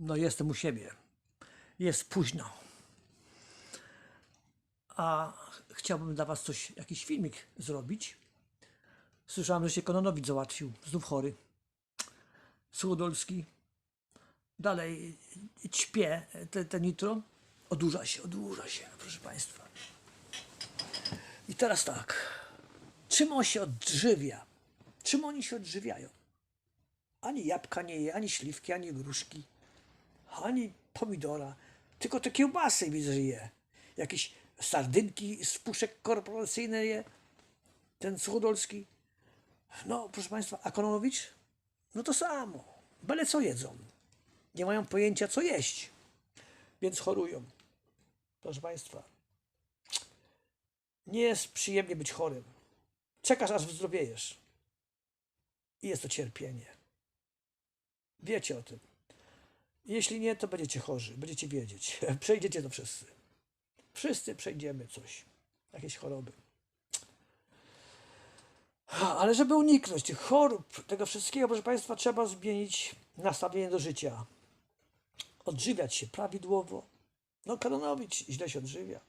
No jestem u siebie. Jest późno. A chciałbym dla was coś, jakiś filmik zrobić. Słyszałem, że się Kononowicz załatwił. Znów chory. Suchodolski. Dalej ćpie te, te nitro. Odurza się, odurza się, proszę państwa. I teraz tak. Czym on się odżywia? Czym oni się odżywiają? Ani jabłka nie je, ani śliwki, ani gruszki, ani pomidora. Tylko te kiełbasy widzę, że je. Jakieś sardynki z puszek korporacyjnych je. Ten Suchodolski. No, proszę Państwa, a? No to samo. Byle co jedzą. Nie mają pojęcia, co jeść. Więc chorują. Proszę Państwa, nie jest przyjemnie być chorym. Czekasz, aż wyzdrowiejesz. I jest to cierpienie. Wiecie o tym. Jeśli nie, to będziecie chorzy, będziecie wiedzieć. Przejdziecie to wszyscy. Wszyscy przejdziemy coś, jakieś choroby. Ale żeby uniknąć tych chorób, tego wszystkiego, proszę Państwa, trzeba zmienić nastawienie do życia. Odżywiać się prawidłowo. No, Kanonowicz źle się odżywia.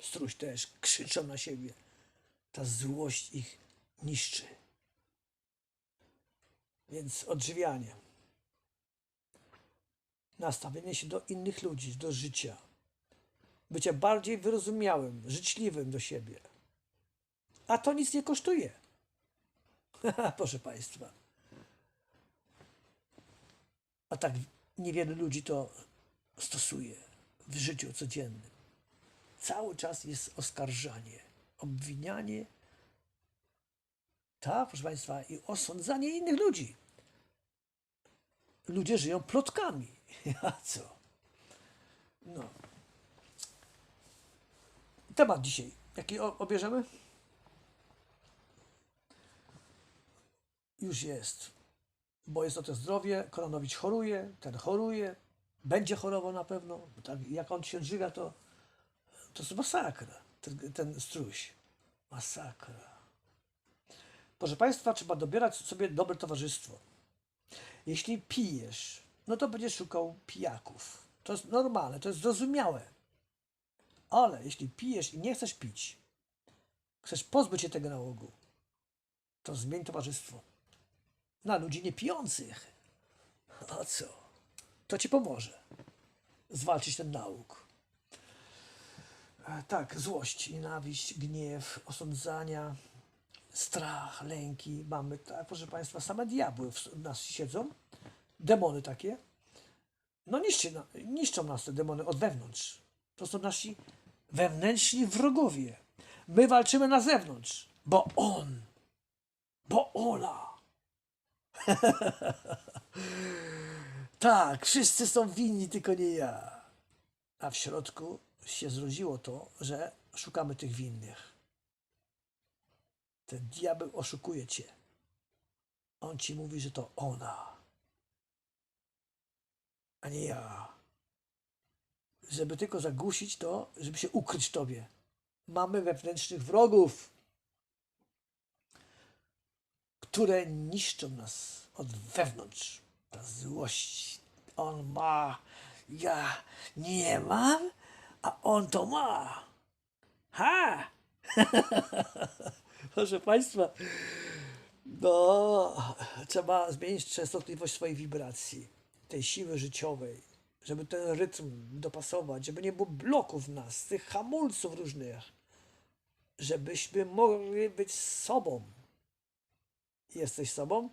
Struś też krzyczą na siebie. Ta złość ich niszczy. Więc odżywianie. Nastawienie się do innych ludzi, do życia. Bycie bardziej wyrozumiałym, życzliwym do siebie. A to nic nie kosztuje. Proszę Państwa. A tak niewiele ludzi to stosuje w życiu codziennym. Cały czas jest oskarżanie, obwinianie, tak, proszę Państwa, i osądzanie innych ludzi. Ludzie żyją plotkami. A co? No. Temat dzisiaj. Jaki obierzemy? Już jest. Bo jest o to zdrowie. Koronowicz choruje, ten choruje. Będzie chorował na pewno. Tak, jak on się odżywia, to, to jest masakra. Ten, ten struś. Masakra. Proszę Państwa, trzeba dobierać sobie dobre towarzystwo. Jeśli pijesz, no to będziesz szukał pijaków. To jest normalne, to jest zrozumiałe. Ale jeśli pijesz i nie chcesz pić, chcesz pozbyć się tego nałogu, to zmień towarzystwo na ludzi niepijących. A co? To ci pomoże zwalczyć ten nałóg. E, Tak, złość, nienawiść, gniew, osądzania, strach, lęki mamy, tak, proszę Państwa, same diabły w nas siedzą, demony takie. No niszczy, niszczą nas te demony od wewnątrz. To są nasi wewnętrzni wrogowie. My walczymy na zewnątrz, bo on, bo ona. tak, wszyscy są winni, tylko nie ja. A w środku się zrodziło to, że szukamy tych winnych. Ten diabeł oszukuje cię. On ci mówi, że to ona, a nie ja. Żeby tylko zagłusić to, żeby się ukryć tobie. Mamy wewnętrznych wrogów, które niszczą nas od wewnątrz. Ta złość. On ma, ja nie mam, a on to ma. Ha! Proszę Państwa, no, trzeba zmienić częstotliwość swojej wibracji, tej siły życiowej, żeby ten rytm dopasować, żeby nie było bloków w nas, tych hamulców różnych, żebyśmy mogli być sobą. Jesteś sobą?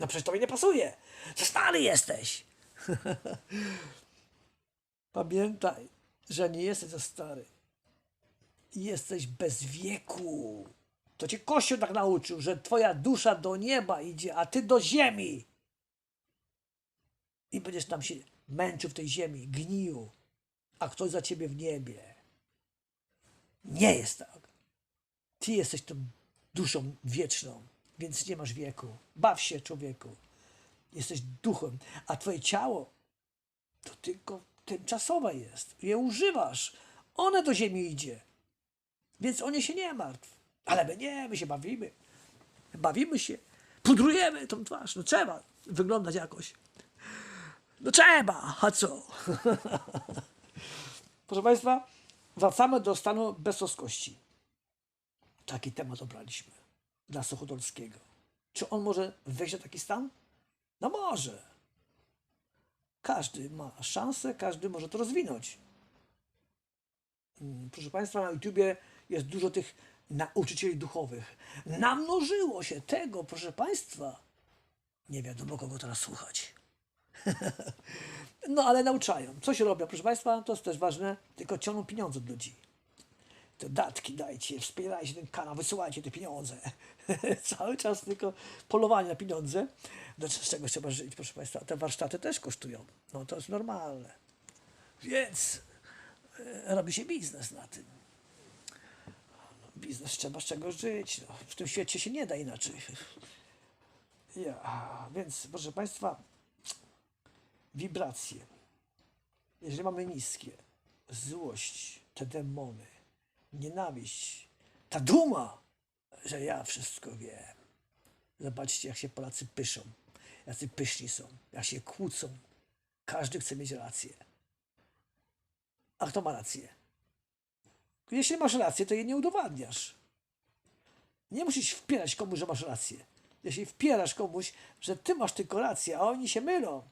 No przecież to mi nie pasuje. Za stary jesteś. Pamiętaj, że nie jesteś za stary jesteś bez wieku. To cię Kościół tak nauczył, że twoja dusza do nieba idzie, a ty do ziemi. I będziesz tam się męczył w tej ziemi, gnił, a ktoś za ciebie w niebie. Nie jest tak. Ty jesteś tą duszą wieczną, więc nie masz wieku. Baw się, człowieku. Jesteś duchem, a twoje ciało to tylko tymczasowe jest. Je używasz. One do ziemi idzie. Więc o nie się nie martw. Ale my nie, my się bawimy. Bawimy się. pudrujemy tą twarz. No trzeba wyglądać jakoś. No trzeba, a co? Proszę Państwa, wracamy do stanu beztroskości. Taki temat obraliśmy dla Suchodolskiego. Czy on może wejść na taki stan? No może. Każdy ma szansę, każdy może to rozwinąć. Mm, Proszę Państwa, na YouTubie jest dużo tych nauczycieli duchowych. Namnożyło się tego, proszę Państwa. Nie wiadomo, kogo teraz słuchać. no ale nauczają. Coś robią, proszę Państwa, to jest też ważne, tylko ciągną pieniądze od ludzi. Te datki dajcie, wspierajcie ten kanał, wysyłajcie te pieniądze. Cały czas tylko polowanie na pieniądze. Z czego trzeba żyć, proszę Państwa? Te warsztaty też kosztują. No to jest normalne. Więc e, robi się biznes na tym. Biznes trzeba z czegoś żyć. No, w tym świecie się nie da inaczej. Ja, więc proszę Państwa, wibracje. Jeżeli mamy niskie, złość, te demony, nienawiść, ta duma, że ja wszystko wiem. Zobaczcie, jak się Polacy pyszą, jacy pyszni są, jak się kłócą. Każdy chce mieć rację. A kto ma rację? Jeśli masz rację, to jej nie udowadniasz. Nie musisz wpierać komuś, że masz rację. Jeśli wpierasz komuś, że ty masz tylko rację, a oni się mylą,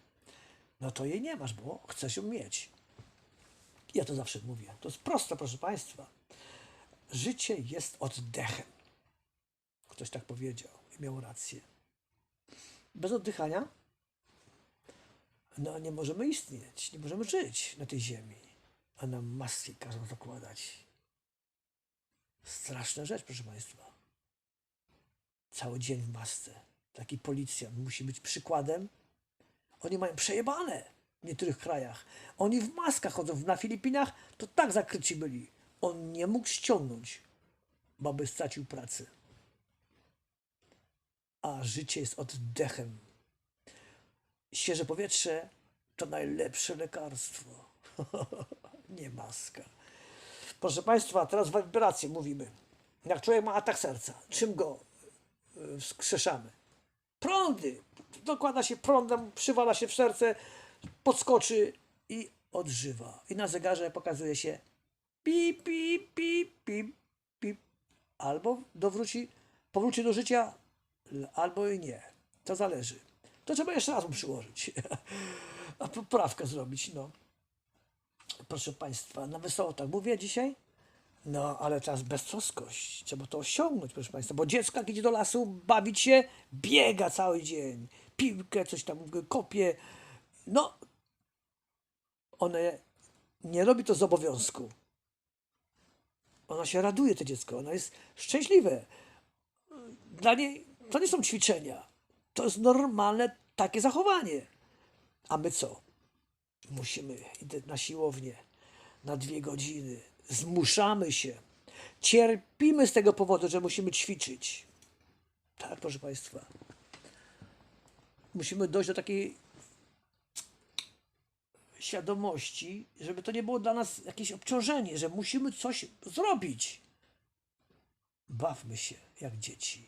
no to jej nie masz, bo chcesz ją mieć. Ja to zawsze mówię. To jest proste, proszę Państwa. Życie jest oddechem. Ktoś tak powiedział i miał rację. Bez oddychania no, nie możemy istnieć, nie możemy żyć na tej ziemi. A nam maski każą zakładać. Straszna rzecz, proszę Państwa. Cały dzień w masce. Taki policjant musi być przykładem. Oni mają przejebane w niektórych krajach. Oni w maskach chodzą. Na Filipinach to tak zakryci byli. On nie mógł ściągnąć, bo by stracił pracę. A życie jest oddechem. Świeże powietrze to najlepsze lekarstwo. nie maska. Proszę Państwa, teraz wibracje mówimy. Jak człowiek ma atak serca, czym go y, wskrzeszamy? Prądy. Dokłada się prądem, przywala się w serce, podskoczy i odżywa. I na zegarze pokazuje się pip, pip, pip, pip, pip. Albo dowróci, powróci do życia, albo i nie. To zależy. To trzeba jeszcze raz mu przyłożyć. A poprawkę zrobić, no. Proszę Państwa, na wesoło tak mówię dzisiaj. No, ale teraz beztroskość. Trzeba to osiągnąć, proszę Państwa, bo dziecko jak idzie do lasu bawić się, biega cały dzień. Piłkę, coś tam kopie. No, one nie robi to z obowiązku. Ona się raduje, to dziecko. Ono jest szczęśliwe. Dla niej to nie są ćwiczenia. To jest normalne takie zachowanie. A my co? Musimy iść na siłownię na dwie godziny. Zmuszamy się. Cierpimy z tego powodu, że musimy ćwiczyć. Tak, proszę Państwa. Musimy dojść do takiej świadomości, żeby to nie było dla nas jakieś obciążenie, że musimy coś zrobić. Bawmy się jak dzieci.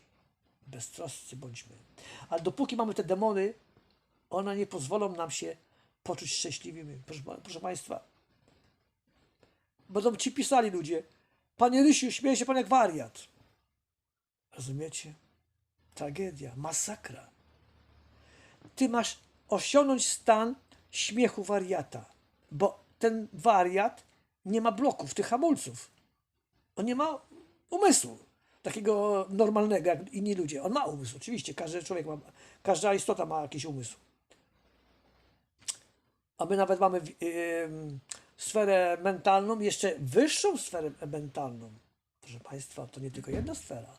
Beztroscy bądźmy. Ale dopóki mamy te demony, one nie pozwolą nam się poczuć szczęśliwymi. Proszę, proszę Państwa, będą ci pisali ludzie, Panie Rysiu, śmieje się Pan jak wariat. Rozumiecie? Tragedia, masakra. Ty masz osiągnąć stan śmiechu wariata, bo ten wariat nie ma bloków, tych hamulców. On nie ma umysłu takiego normalnego jak inni ludzie. On ma umysł, oczywiście, każdy człowiek ma, każda istota ma jakiś umysł. A my nawet mamy em, sferę mentalną, jeszcze wyższą sferę mentalną. Proszę Państwa, to nie tylko jedna sfera.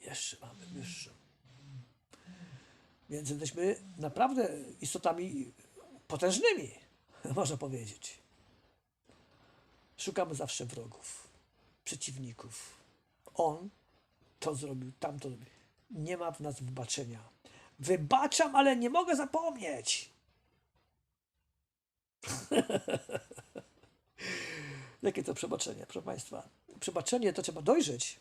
Jeszcze mamy wyższą. Więc jesteśmy naprawdę istotami potężnymi, można powiedzieć. Szukamy zawsze wrogów, przeciwników. On to zrobił, tamto zrobił. Nie ma w nas wybaczenia. Wybaczam, ale nie mogę zapomnieć. Jakie to przebaczenie, proszę Państwa? Przebaczenie to trzeba dojrzeć.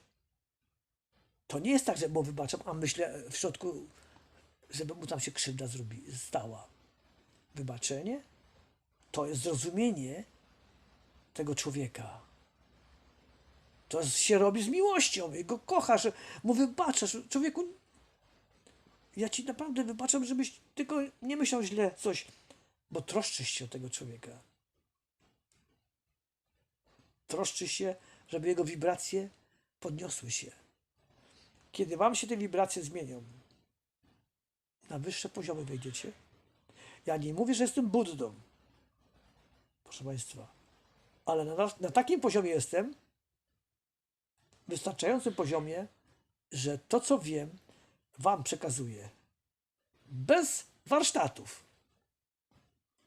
To nie jest tak, że mu wybaczam, a myślę w środku, żeby mu tam się krzywda zrobi, stała. Wybaczenie to jest zrozumienie tego człowieka. To się robi z miłością go kochasz, mu wybaczasz. Człowieku, ja ci naprawdę wybaczam, żebyś tylko nie myślał źle coś, bo troszczysz się o tego człowieka. Troszczysz się, żeby jego wibracje podniosły się. Kiedy wam się te wibracje zmienią, na wyższe poziomy wejdziecie. Ja nie mówię, że jestem Buddą, proszę Państwa, ale na, na takim poziomie jestem, wystarczającym poziomie, że to, co wiem, Wam przekazuję. Bez warsztatów.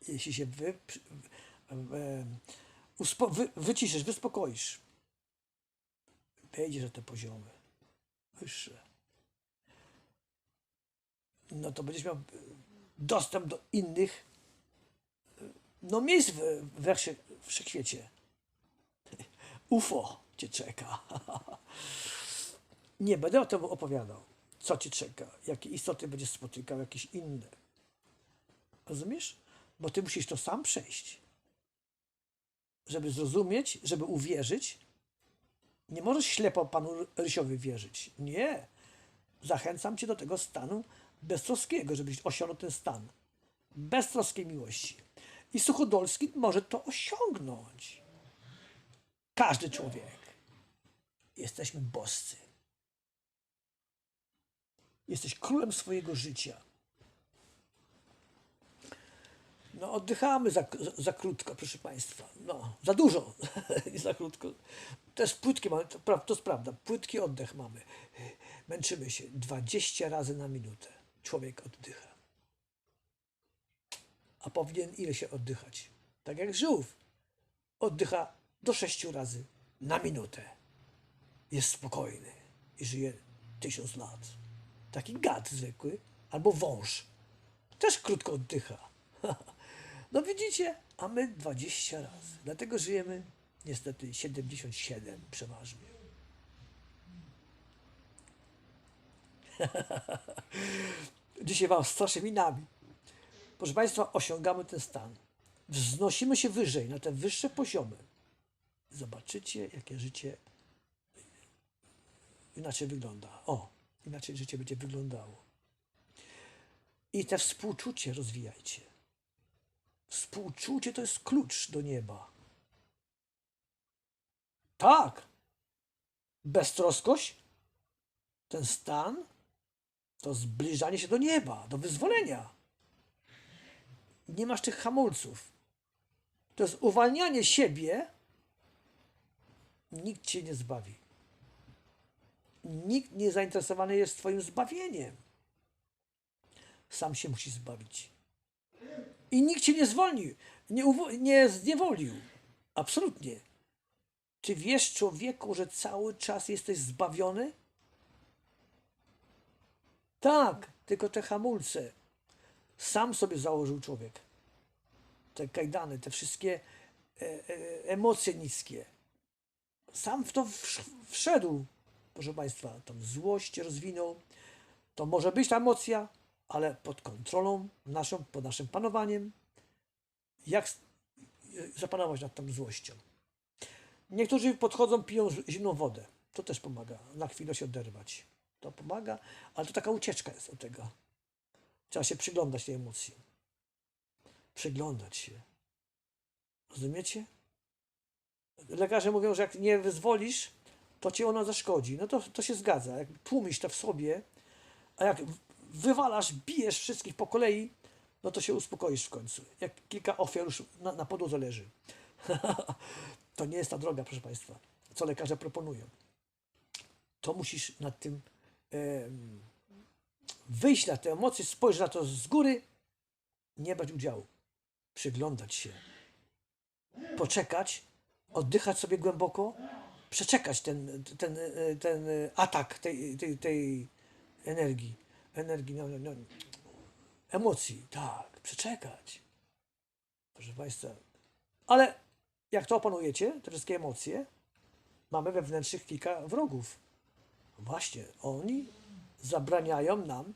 Jeśli się wy, przy- w- e, uspo, wy, wyciszysz, wyspokoisz, wejdziesz na te poziomy wyższe. No to będziesz miał dostęp do innych no, miejsc w, we wsze- wszechświecie. UFO cię czeka. Nie będę o tym opowiadał, co cię czeka, jakie istoty będziesz spotykał, jakieś inne. Rozumiesz? Bo ty musisz to sam przejść. Żeby zrozumieć, żeby uwierzyć. Nie możesz ślepo panu Rysiowi wierzyć. Nie. Zachęcam cię do tego stanu beztroskiego, żebyś osiągnął ten stan beztroskiej miłości. I Suchodolski może to osiągnąć. Każdy człowiek. Jesteśmy boscy. Jesteś królem swojego życia. No, oddychamy za, za, za krótko, proszę Państwa. No, za dużo i za krótko. Też płytkie mamy, to, to jest prawda, płytki oddech mamy. Męczymy się 20 razy na minutę. Człowiek oddycha. A powinien ile się oddychać? Tak jak żółw. Oddycha do 6 razy na minutę. Jest spokojny i żyje tysiąc lat. Taki gad zwykły albo wąż. Też krótko oddycha. No widzicie, a my 20 razy. Dlatego żyjemy niestety 77 przeważnie. Dzisiaj wam straszę minami. Proszę Państwa, osiągamy ten stan. Wznosimy się wyżej, na te wyższe poziomy. Zobaczycie, jakie życie inaczej wygląda. O, inaczej życie będzie wyglądało. I te współczucie rozwijajcie. Współczucie to jest klucz do nieba. Tak. Beztroskość, ten stan, to zbliżanie się do nieba, do wyzwolenia. Nie masz tych hamulców. To jest uwalnianie siebie. Nikt cię nie zbawi. Nikt nie zainteresowany jest Twoim zbawieniem. Sam się musi zbawić. I nikt cię nie zwolnił, nie, nie zniewolił. Absolutnie. Czy wiesz, człowieku, że cały czas jesteś zbawiony? Tak, tylko te hamulce. Sam sobie założył człowiek. Te kajdany, te wszystkie e, e, emocje niskie. Sam w to wsz- wszedł, proszę Państwa. Tą złość rozwinął. To może być ta emocja, ale pod kontrolą naszą, pod naszym panowaniem. Jak zapanować nad tą złością? Niektórzy podchodzą, piją zimną wodę. To też pomaga. Na chwilę się oderwać. To pomaga, ale to taka ucieczka jest od tego. Trzeba się przyglądać tej emocji. Przyglądać się. Rozumiecie? Lekarze mówią, że jak nie wyzwolisz, to ci ona zaszkodzi. No to, to się zgadza. Jak tłumisz to w sobie, a jak wywalasz, bijesz wszystkich po kolei, no to się uspokoisz w końcu. Jak kilka ofiar już na, na podłodze leży. to nie jest ta droga, proszę Państwa, co lekarze proponują. To musisz nad tym em, wyjść na te emocje, spojrzeć na to z góry, nie brać udziału. Przyglądać się. Poczekać, oddychać sobie głęboko, przeczekać ten, ten, e, ten e, atak tej, tej, tej energii. Energii, no, no, no, emocji, tak, przeczekać. Proszę Państwa. Ale jak to opanujecie, te wszystkie emocje, mamy wewnętrznych kilka wrogów. Właśnie, oni zabraniają nam,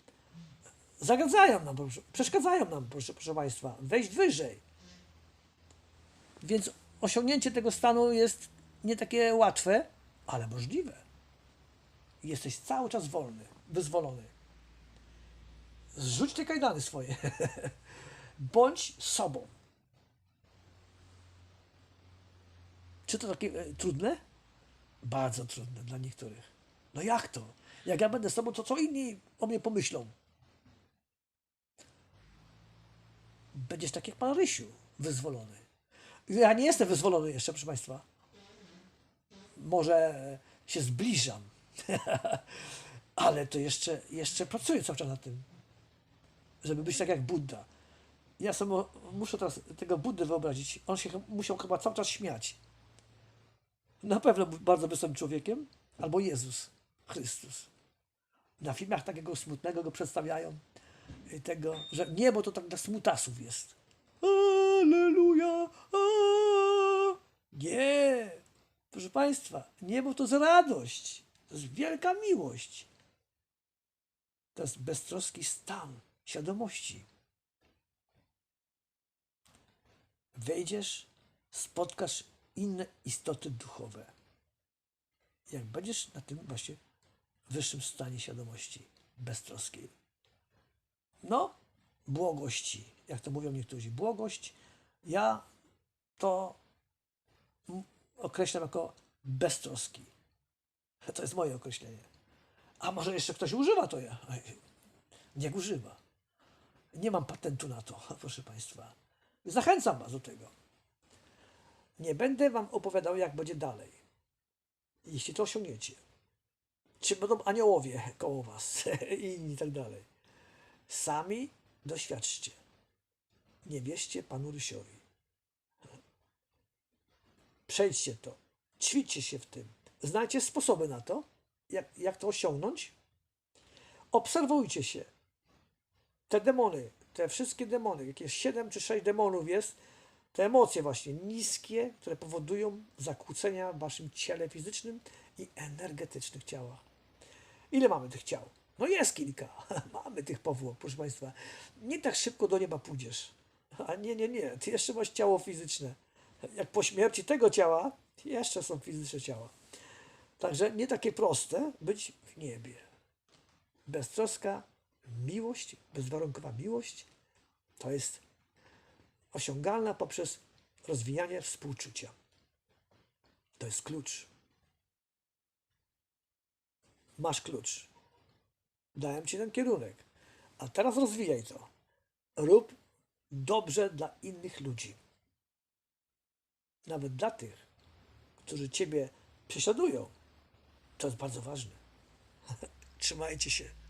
zagadzają nam, przeszkadzają nam, proszę, proszę Państwa, wejść wyżej. Więc osiągnięcie tego stanu jest nie takie łatwe, ale możliwe. Jesteś cały czas wolny, wyzwolony. Zrzuć te kajdany swoje. Bądź sobą. Czy to takie e, trudne? Bardzo trudne dla niektórych. No jak to? Jak ja będę sobą, to co inni o mnie pomyślą? Będziesz tak jak pan Rysiu, wyzwolony. Ja nie jestem wyzwolony jeszcze, proszę Państwa. Może się zbliżam, ale to jeszcze, jeszcze pracuję cały czas nad tym, żeby być tak jak Buddha. Ja sobie muszę teraz tego Buddę wyobrazić. On się musiał chyba cały czas śmiać. Na pewno był bardzo wesołym człowiekiem, albo Jezus Chrystus. Na filmach takiego smutnego go przedstawiają, tego, że niebo to tak dla smutasów jest. Aleluja! Nie! Proszę Państwa, niebo to jest radość. To jest wielka miłość. To jest beztroski stan świadomości. Wejdziesz, spotkasz inne istoty duchowe. Jak będziesz na tym właśnie wyższym stanie świadomości, beztroskiej. No, błogości, jak to mówią niektórzy. Błogość, ja to określam jako beztroski. To jest moje określenie. A może jeszcze ktoś używa to ja? Niech używa. Nie mam patentu na to, proszę Państwa. Zachęcam Was do tego. Nie będę Wam opowiadał, jak będzie dalej. Jeśli to osiągniecie. Czy będą aniołowie koło Was i inni tak dalej. Sami doświadczcie. Nie wierzcie Panu Rysiowi. Przejdźcie to. Ćwiczcie się w tym. Znajdźcie sposoby na to, jak, jak to osiągnąć. Obserwujcie się. Te demony, te wszystkie demony, jakieś 7 czy 6 demonów jest, te emocje właśnie niskie, które powodują zakłócenia w waszym ciele fizycznym i energetycznych ciałach. Ile mamy tych ciał? No jest kilka. mamy tych powłok, proszę Państwa. Nie tak szybko do nieba pójdziesz. A nie, nie, nie. Ty jeszcze masz ciało fizyczne. Jak po śmierci tego ciała, jeszcze są fizyczne ciała. Także nie takie proste być w niebie. Beztroska miłość, bezwarunkowa miłość to jest osiągalna poprzez rozwijanie współczucia. To jest klucz. Masz klucz. Dałem ci ten kierunek. A teraz rozwijaj to. Rób dobrze dla innych ludzi. Nawet dla tych, którzy ciebie prześladują. To jest bardzo ważne. Trzymajcie się.